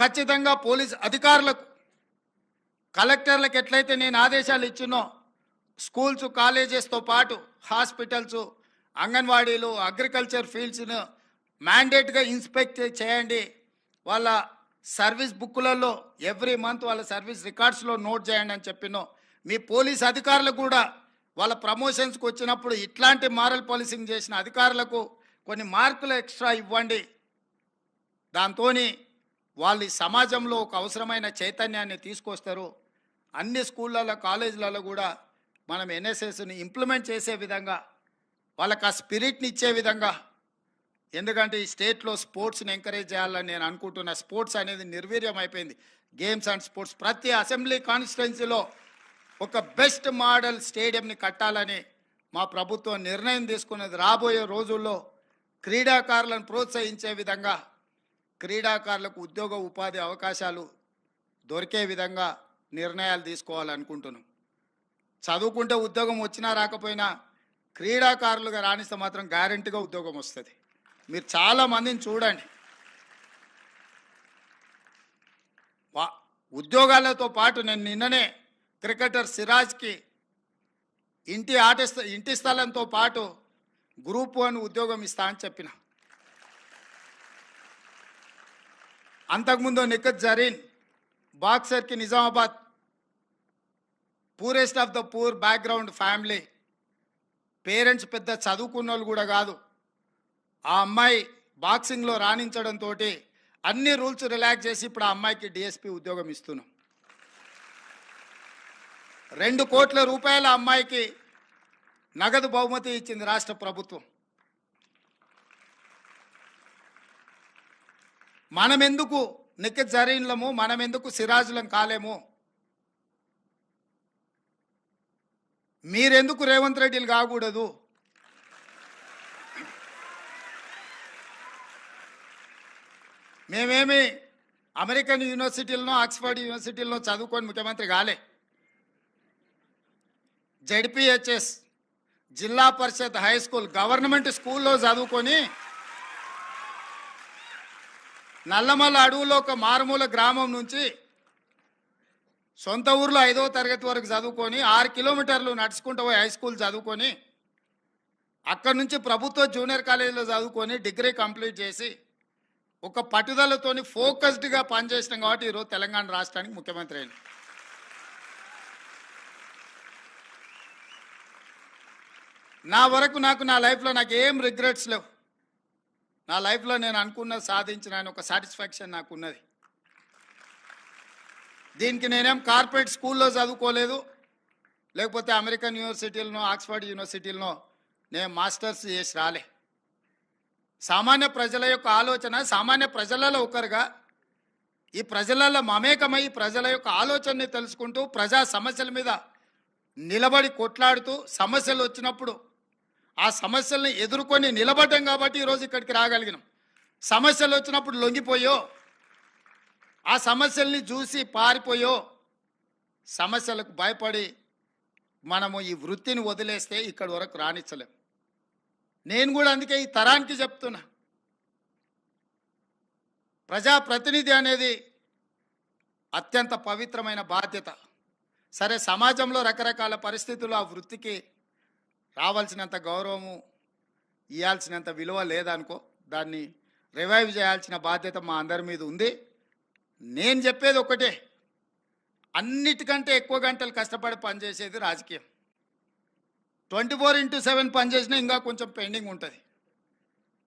ఖచ్చితంగా పోలీస్ అధికారులకు కలెక్టర్లకు ఎట్లయితే నేను ఆదేశాలు ఇచ్చినో స్కూల్స్ కాలేజెస్తో పాటు హాస్పిటల్స్ అంగన్వాడీలు అగ్రికల్చర్ ఫీల్డ్స్ను మ్యాండేట్గా ఇన్స్పెక్ట్ చేయండి. వాళ్ళ సర్వీస్ బుక్లలో ఎవ్రీ మంత్ వాళ్ళ సర్వీస్ రికార్డ్స్లో నోట్ చేయండి అని చెప్పినో మీ పోలీస్ అధికారులకు కూడా వాళ్ళ ప్రమోషన్స్కి వచ్చినప్పుడు ఇట్లాంటి మారల్ పాలిసింగ్ చేసిన అధికారులకు కొన్ని మార్కులు ఎక్స్ట్రా ఇవ్వండి. దాంతో వాళ్ళు సమాజంలో ఒక అవసరమైన చైతన్యాన్ని తీసుకొస్తారు. అన్ని స్కూళ్ళల్లో కాలేజీలలో కూడా మనం ఎన్ఎస్ఎస్ని ఇంప్లిమెంట్ చేసే విధంగా వాళ్ళకి ఆ స్పిరిట్ని ఇచ్చే విధంగా ఎందుకంటే ఈ స్టేట్లో స్పోర్ట్స్ని ఎంకరేజ్ చేయాలని నేను అనుకుంటున్నా. స్పోర్ట్స్ అనేది నిర్వీర్యం అయిపోయింది. గేమ్స్ అండ్ స్పోర్ట్స్ ప్రతి అసెంబ్లీ కాన్స్టిట్యున్సీలో ఒక బెస్ట్ మోడల్ స్టేడియంని కట్టాలని మా ప్రభుత్వం నిర్ణయం తీసుకున్నది. రాబోయే రోజుల్లో క్రీడాకారులను ప్రోత్సహించే విధంగా క్రీడాకారులకు ఉద్యోగ ఉపాధి అవకాశాలు దొరికే విధంగా నిర్ణయాలు తీసుకోవాలనుకుంటున్నాం. చదువుకుంటే ఉద్యోగం వచ్చినా రాకపోయినా క్రీడాకారులుగా రాణిస్తే మాత్రం గ్యారంటీగా ఉద్యోగం వస్తుంది. మీరు చాలా మందిని చూడండి. వా- ఉద్యోగాలతో పాటు నేను నిన్ననే క్రికెటర్ సిరాజ్కి ఇంటి ఆట ఇంటి స్థలంతో పాటు గ్రూప్ వన్ ఉద్యోగం ఇస్తా అని చెప్పిన. అంతకుముందు Nikhat Zareen బాక్సర్కి Nizamabad poorest of the poor background family parents పెద్ద చదువుకున్న వాళ్ళు కూడా కాదు. ఆ అమ్మాయి బాక్సింగ్లో రాణించడంతో అన్ని రూల్స్ రిలాక్స్ చేసి ఇప్పుడు ఆ అమ్మాయికి డిఎస్పి ఉద్యోగం ఇస్తున్నాం. రెండు కోట్ల రూపాయల అమ్మాయికి నగదు బహుమతి ఇచ్చింది రాష్ట్ర ప్రభుత్వం. మనమెందుకు నిఖత్ మనమెందుకు సిరాజులం కాలేము? మీరెందుకు రేవంత్ రెడ్డిలు కాకూడదు? మేమేమి అమెరికన్ యూనివర్సిటీలను ఆక్స్ఫర్డ్ యూనివర్సిటీలను చదువుకొని ముఖ్యమంత్రి కాలే. జెడ్పిహెచ్ఎస్ జిల్లా పరిషత్ హై స్కూల్ గవర్నమెంట్ స్కూల్లో చదువుకొని నల్లమల్ల అడవులో ఒక మారుమూల గ్రామం నుంచి సొంత ఊర్లో ఐదో తరగతి వరకు చదువుకొని ఆరు కిలోమీటర్లు నడుచుకుంటూ పోయి హై స్కూల్ చదువుకొని అక్కడి నుంచి ప్రభుత్వ జూనియర్ కాలేజీలో చదువుకొని డిగ్రీ కంప్లీట్ చేసి ఒక పట్టుదలతోని ఫోకస్డ్గా పనిచేసినాం కాబట్టి ఈరోజు తెలంగాణ రాష్ట్రానికి ముఖ్యమంత్రి అయింది నా వరకు నాకు నా లైఫ్లో నాకు ఏం రిగ్రెట్స్ లేవు. నా లైఫ్లో నేను అనుకున్నది సాధించిన ఆయన ఒక సాటిస్ఫాక్షన్ నాకు ఉన్నది దీనికి నేనేం కార్పొరేట్ స్కూల్లో చదువుకోలేదు. లేకపోతే అమెరికన్ యూనివర్సిటీలనో ఆక్స్ఫర్డ్ యూనివర్సిటీలనో నేను మాస్టర్స్ చేసి రాలే. సామాన్య ప్రజల యొక్క ఆలోచన సామాన్య ప్రజలలో ఒకరుగా ఈ ప్రజలలో మమేకమై ప్రజల యొక్క ఆలోచనని తెలుసుకుంటూ ప్రజా సమస్యల మీద నిలబడి కొట్లాడుతూ సమస్యలు వచ్చినప్పుడు ఆ సమస్యల్ని ఎదుర్కొని నిలబడ్డాం కాబట్టి ఈరోజు ఇక్కడికి రాగలిగినాం. సమస్యలు వచ్చినప్పుడు లొంగిపోయో ఆ సమస్యల్ని చూసి పారిపోయో సమస్యలకు భయపడి మనము ఈ వృత్తిని వదిలేస్తే ఇక్కడి వరకు రాణించలేం నేను కూడా అందుకే ఈ తరానికి చెప్తున్నా. ప్రజాప్రతినిధి అనేది అత్యంత పవిత్రమైన బాధ్యత. సరే సమాజంలో రకరకాల పరిస్థితులు ఆ వృత్తికి రావాల్సినంత గౌరవము ఇవ్వాల్సినంత విలువ లేదనుకో దాన్ని రివైవ్ చేయాల్సిన బాధ్యత మా అందరి మీద ఉంది. నేను చెప్పేది ఒకటే అన్నిటికంటే ఎక్కువ గంటలు కష్టపడి పనిచేసేది రాజకీయం. ట్వంటీ ఫోర్ ఇంటూ సెవెన్ పనిచేసినా ఇంకా కొంచెం పెండింగ్ ఉంటుంది.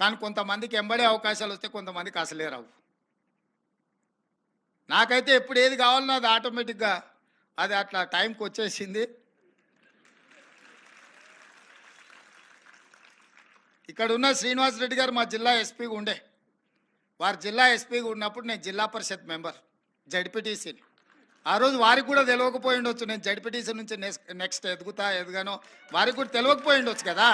కానీ కొంతమందికి ఎంబడే అవకాశాలు వస్తే కొంతమందికి అసలే రావు. నాకైతే ఎప్పుడు ఏది కావాలన్నా అది ఆటోమేటిక్గా అది అట్లా టైంకి వచ్చేసింది ఇక్కడ ఉన్న శ్రీనివాస్ రెడ్డి గారు మా జిల్లా ఎస్పీగా ఉండే. వారు జిల్లా ఎస్పీగా ఉన్నప్పుడు నేను జిల్లా పరిషత్ మెంబర్ జడ్పీటీసీని ఆ రోజు వారికి కూడా తెలియకపోయి ఉండొచ్చు. నేను జడ్పీటీసీ నుంచి నెక్స్ట్ నెక్స్ట్ ఎదుగుతా ఎదుగానో. వారికి కూడా తెలియకపోయి ఉండొచ్చు కదా.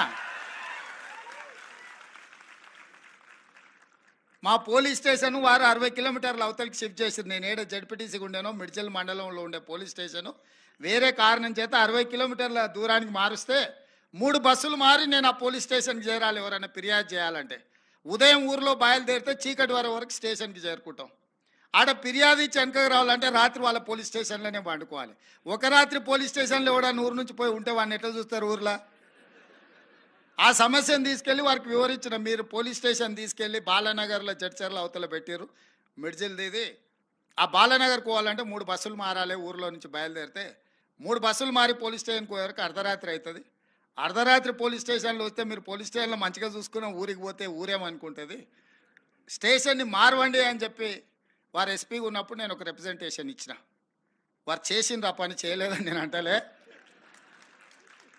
మా పోలీస్ స్టేషన్ వారు అరవై కిలోమీటర్ల అవతలకి షిఫ్ట్ చేసింది. నేను ఏడ జడ్పీటీసీగా ఉండేనో మిడ్చల్ మండలంలో ఉండే పోలీస్ స్టేషను. వేరే కారణం చేత అరవై కిలోమీటర్ల దూరానికి మారుస్తే మూడు బస్సులు మారి నేను ఆ పోలీస్ స్టేషన్కి చేరాలి ఎవరైనా ఫిర్యాదు చేయాలంటే. ఉదయం ఊర్లో బయలుదేరితే చీకటి వరకు వరకు స్టేషన్కి చేరుకుంటాం. ఆడ ఫిర్యాదు ఇచ్చి వెనకకు రావాలంటే రాత్రి వాళ్ళ పోలీస్ స్టేషన్లోనే పండుకోవాలి. ఒక రాత్రి పోలీస్ స్టేషన్లో కూడా ఊరు నుంచి పోయి ఉంటే వాడిని ఎట్లా చూస్తారు ఊర్లో? ఆ సమస్యను తీసుకెళ్ళి వారికి వివరించిన మీరు పోలీస్ స్టేషన్ తీసుకెళ్ళి బాలానగర్లో జడ్చర్ల అవతల పెట్టారు మిడ్జిల్ దీది ఆ బాలానగర్ పోవాలంటే మూడు బస్సులు మారాలి ఊర్లో నుంచి బయలుదేరితే. మూడు బస్సులు మారి పోలీస్ స్టేషన్కి పోయేవరకు అర్ధరాత్రి అవుతుంది. అర్ధరాత్రి పోలీస్ స్టేషన్లో వస్తే మీరు పోలీస్ స్టేషన్లో మంచిగా చూసుకున్న ఊరికి పోతే ఊరేమనుకుంటుంది? స్టేషన్ని మారవండి అని చెప్పి వారు ఎస్పీ ఉన్నప్పుడు నేను ఒక రిప్రజెంటేషన్ ఇచ్చిన. వారు చేసిండ్రు ఆ పని చేయలేదని నేను అంటలే.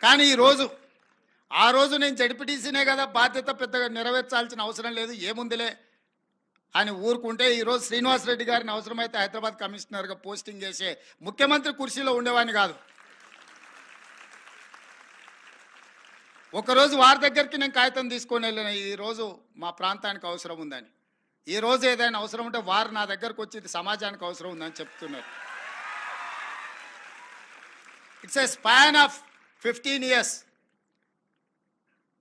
కానీ ఈరోజు ఆ రోజు నేను జడిపిటీసీనే కదా బాధ్యత పెద్దగా నెరవేర్చాల్సిన అవసరం లేదు ఏముందిలే అని ఊరుకుంటే ఈరోజు శ్రీనివాస్ రెడ్డి గారిని అవసరమైతే హైదరాబాద్ కమిషనర్గా పోస్టింగ్ చేసే ముఖ్యమంత్రి కుర్చీలో ఉండేవాడిని కాదు. ఒకరోజు వారి దగ్గరికి నేను కాగితం తీసుకొని వెళ్ళిన ఈరోజు మా ప్రాంతానికి అవసరం ఉందని. ఈ రోజు ఏదైనా అవసరం ఉంటే వారు నా దగ్గరకు వచ్చి సమాజానికి అవసరం ఉందని చెప్తున్నారు. It's a span of fifteen years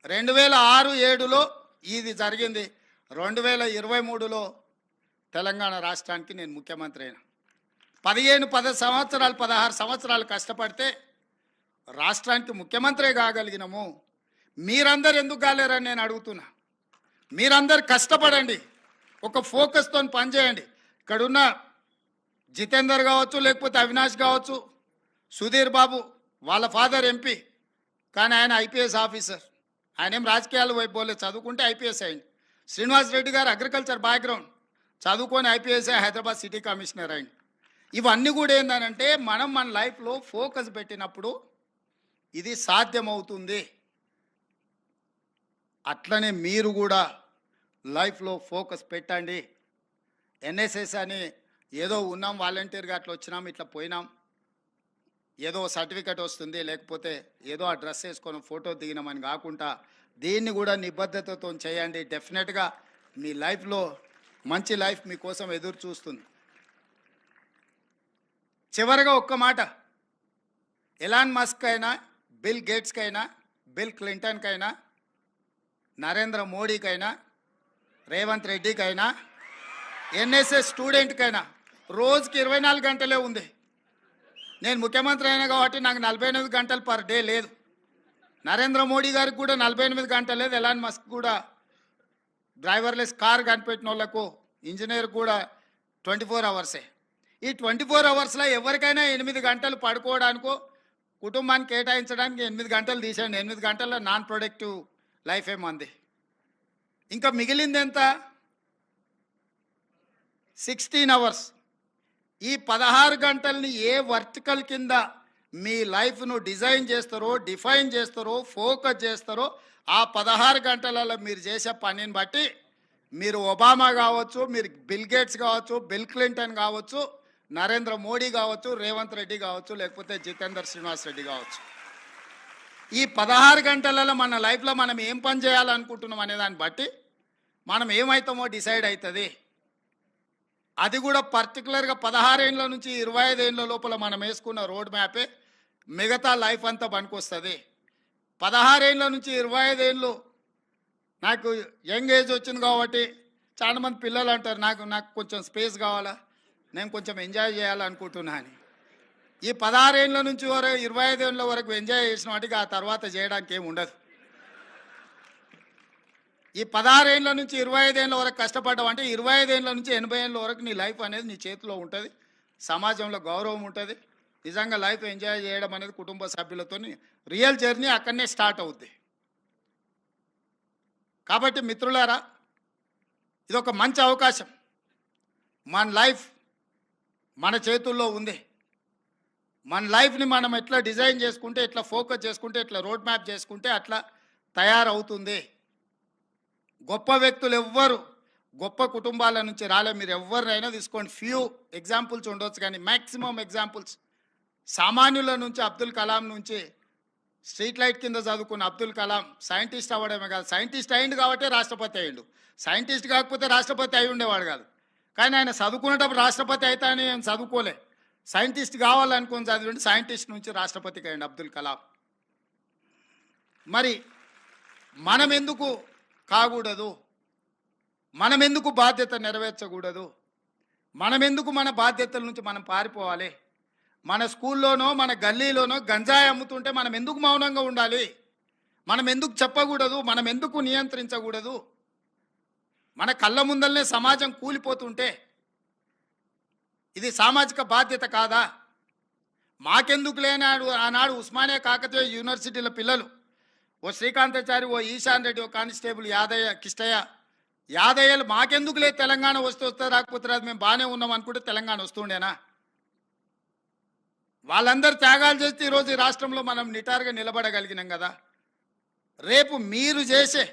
రెండు వేల ఆరు ఏడులో ఇది జరిగింది. రెండు వేల ఇరవై మూడులో తెలంగాణ రాష్ట్రానికి నేను ముఖ్యమంత్రి అయినా. పదిహేను పది సంవత్సరాలు పదహారు సంవత్సరాలు కష్టపడితే రాష్ట్రానికి ముఖ్యమంత్రి కాగలిగినాము. మీరందరు ఎందుకు కాలేరని నేను అడుగుతున్నా. మీరందరు కష్టపడండి. ఒక ఫోకస్తో పనిచేయండి. ఇక్కడున్న జితేందర్ కావచ్చు లేకపోతే అవినాష్ కావచ్చు సుధీర్ బాబు వాళ్ళ ఫాదర్ ఎంపీ కానీ ఆయన ఐపీఎస్ ఆఫీసర్. ఆయన ఏం రాజకీయాలు వైపు పోలే చదువుకుంటే ఐపీఎస్ అయింది శ్రీనివాస్ రెడ్డి గారు అగ్రికల్చర్ బ్యాక్గ్రౌండ్. చదువుకొని ఐపీఎస్ హైదరాబాద్ సిటీ కమిషనర్ అయింది ఇవన్నీ కూడా ఏంటంటే మనం మన లైఫ్లో ఫోకస్ పెట్టినప్పుడు ఇది సాధ్యమవుతుంది. అట్లనే మీరు కూడా లైఫ్లో ఫోకస్ పెట్టండి. ఎన్ఎస్ఎస్ అని ఏదో ఉన్నాం వాలంటీర్గా అట్లా వచ్చినాం ఇట్లా పోయినాం. ఏదో సర్టిఫికెట్ వస్తుంది లేకపోతే ఏదో ఆ డ్రెస్ వేసుకొని ఫోటో దిగినామని కాకుండా దీన్ని కూడా నిబద్ధతతో చేయండి. డెఫినెట్గా మీ లైఫ్లో మంచి లైఫ్ మీకోసం ఎదురు చూస్తుంది. చివరగా ఒక్క మాట. ఎలాన్ మస్క్ అయినా బిల్ గేట్స్కైనా బిల్ క్లింటన్కైనా నరేంద్ర మోడీకైనా రేవంత్ రెడ్డికైనా ఎన్ఎస్ఎస్ స్టూడెంట్కైనా రోజుకి ఇరవై నాలుగు గంటలే ఉంది. నేను ముఖ్యమంత్రి అయినా కాబట్టి నాకు నలభై ఎనిమిది గంటలు పర్ డే లేదు. నరేంద్ర మోడీ గారికి కూడా నలభై ఎనిమిది గంటలు లేదు. ఎలాన్ మస్క్ కూడా డ్రైవర్లెస్ కార్ కనిపెట్టిన వాళ్ళకు ఇంజనీర్ కూడా ట్వంటీ ఫోర్ అవర్సే. ఈ ట్వంటీ ఫోర్ అవర్స్లో ఎవరికైనా ఎనిమిది గంటలు పడుకోవడానికో కుటుంబాన్ని కేటాయించడానికి ఎనిమిది గంటలు తీసేయండి. ఎనిమిది గంటల్లో నాన్ ప్రొడక్టివ్ లైఫ్ ఏమంది? ఇంకా మిగిలింది ఎంత సిక్స్టీన్ అవర్స్ ఈ పదహారు గంటల్ని ఏ వర్టికల్ కింద మీ లైఫ్ను డిజైన్ చేస్తారో డిఫైన్ చేస్తారో ఫోకస్ చేస్తారో ఆ పదహారు గంటలలో మీరు చేసే పనిని బట్టి మీరు ఒబామా కావచ్చు మీరు బిల్ గేట్స్ కావచ్చు బిల్ క్లింటన్ కావచ్చు నరేంద్ర మోడీ కావచ్చు రేవంత్ రెడ్డి కావచ్చు లేకపోతే జితేందర్ శ్రీనివాస్ రెడ్డి కావచ్చు. ఈ పదహారు గంటలలో మన లైఫ్లో మనం ఏం పని చేయాలనుకుంటున్నాం అనే దాన్ని బట్టి మనం ఏమవుతామో డిసైడ్ అవుతుంది. అది కూడా పర్టికులర్గా పదహారేళ్ళ నుంచి ఇరవై ఐదేళ్ళ లోపల మనం వేసుకున్న రోడ్ మ్యాపే మిగతా లైఫ్ అంతా పనికొస్తుంది. పదహారేళ్ళ నుంచి ఇరవై ఐదేళ్ళు నాకు యంగ్ ఏజ్ వచ్చింది కాబట్టి చాలామంది పిల్లలు అంటారు నాకు నాకు కొంచెం స్పేస్ కావాలా? నేను కొంచెం ఎంజాయ్ చేయాలనుకుంటున్నా అని. ఈ పదహారేళ్ళ నుంచి వరకు ఇరవై ఐదేళ్ళ వరకు ఎంజాయ్ చేసిన వాటికి ఆ తర్వాత చేయడానికి ఏమి ఉండదు. ఈ పదహారేళ్ళ నుంచి ఇరవై ఐదేళ్ళ వరకు కష్టపడ్డావు అంటే ఇరవై ఐదేళ్ళ నుంచి ఎనభై ఏళ్ళ వరకు నీ లైఫ్ అనేది నీ చేతిలో ఉంటుంది. సమాజంలో గౌరవం ఉంటుంది. నిజంగా లైఫ్ ఎంజాయ్ చేయడం అనేది కుటుంబ సభ్యులతో రియల్ జర్నీ అక్కడనే స్టార్ట్ అవుద్ది. కాబట్టి మిత్రులారా ఇది ఒక మంచి అవకాశం. మన లైఫ్ మన చేతుల్లో ఉంది. మన లైఫ్ని మనం ఎట్లా డిజైన్ చేసుకుంటే ఎట్లా ఫోకస్ చేసుకుంటే ఎట్లా రోడ్ మ్యాప్ చేసుకుంటే అట్లా తయారవుతుంది. గొప్ప వ్యక్తులు ఎవ్వరు గొప్ప కుటుంబాల నుంచి రాలే. మీరు ఎవరినైనా తీసుకోండి. ఫ్యూ ఎగ్జాంపుల్స్ ఉండొచ్చు కానీ మ్యాక్సిమం ఎగ్జాంపుల్స్ సామాన్యుల నుంచి అబ్దుల్ కలాం నుంచి స్ట్రీట్ లైట్ కింద చదువుకున్న అబ్దుల్ కలాం సైంటిస్ట్ అవ్వడమే కాదు. సైంటిస్ట్ అయిండు కాబట్టి రాష్ట్రపతి అయ్యిండు సైంటిస్ట్ కాకపోతే రాష్ట్రపతి అయి ఉండేవాడు కాదు. కానీ ఆయన చదువుకునేటప్పుడు రాష్ట్రపతి అయితే అని ఆయన చదువుకోలే. సైంటిస్ట్ కావాలనుకుని చదివిండు సైంటిస్ట్ నుంచి రాష్ట్రపతికి అయ్యండి అబ్దుల్ కలాం. మరి మనం ఎందుకు కాకూడదు? మనం ఎందుకు బాధ్యత నెరవేర్చకూడదు? మనం ఎందుకు మన బాధ్యతల నుంచి మనం పారిపోవాలి? మన స్కూల్లోనో మన గల్లీలోనో గంజాయి అమ్ముతుంటే మనం ఎందుకు మౌనంగా ఉండాలి? మనం ఎందుకు చెప్పకూడదు? మనం ఎందుకు నియంత్రించకూడదు? మన కళ్ళ ముందల్నే సమాజం కూలిపోతుంటే ఇది సామాజిక బాధ్యత కాదా? మాకెందుకు లేనాడు? ఆనాడు ఉస్మానియా కాకతీయ యూనివర్సిటీల పిల్లలు. ఓ శ్రీకాంతాచారి ఓ ఈశాన్ రెడ్డి ఓ కానిస్టేబుల్ యాదయ్య కిష్టయ్య. యాదయ్యలు మాకెందుకులే తెలంగాణ వస్తూ వస్తే రాకపోతే రాదు? మేము బాగానే ఉన్నాం అనుకుంటే తెలంగాణ వస్తుండేనా? వాళ్ళందరూ త్యాగాలు చేస్తే ఈరోజు ఈ రాష్ట్రంలో మనం నిటారుగా నిలబడగలిగినాం కదా. రేపు మీరు చేసే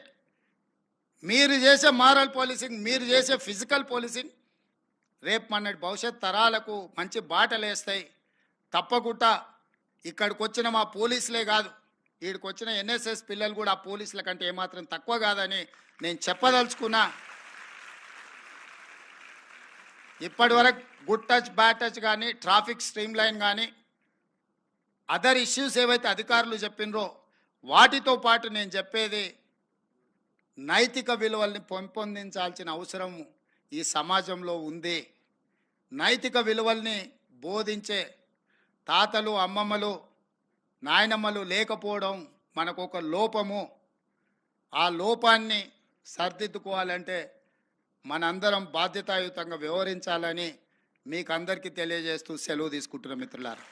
మీరు చేసే మారల్ పోలీసింగ్ మీరు చేసే ఫిజికల్ పోలీసింగ్ రేపు మన భవిష్యత్ తరాలకు మంచి బాటలేస్తాయి. తప్పకుండా ఇక్కడికి వచ్చిన మా పోలీసులే కాదు వీడికి వచ్చిన ఎన్ఎస్ఎస్ పిల్లలు కూడా ఆ పోలీసుల కంటే ఏమాత్రం తక్కువ కాదని నేను చెప్పదలుచుకున్నా. ఇప్పటి వరకు గుడ్ టచ్ బ్యాడ్ టచ్ కానీ ట్రాఫిక్ స్ట్రీమ్ లైన్ కానీ అదర్ ఇష్యూస్ ఏవైతే అధికారులు చెప్పినరో వాటితో పాటు నేను చెప్పేది నైతిక విలువల్ని పెంపొందించాల్సిన అవసరం ఈ సమాజంలో ఉంది. నైతిక విలువల్ని బోధించే తాతలు అమ్మమ్మలు నాయనమ్మలు లేకపోవడం మనకు ఒక లోపము. ఆ లోపాన్ని సర్దిద్దుకోవాలంటే మనందరం బాధ్యతాయుతంగా వ్యవహరించాలని మీకు అందరికీ తెలియజేస్తూ సెలవు తీసుకుంటున్న మిత్రులారా.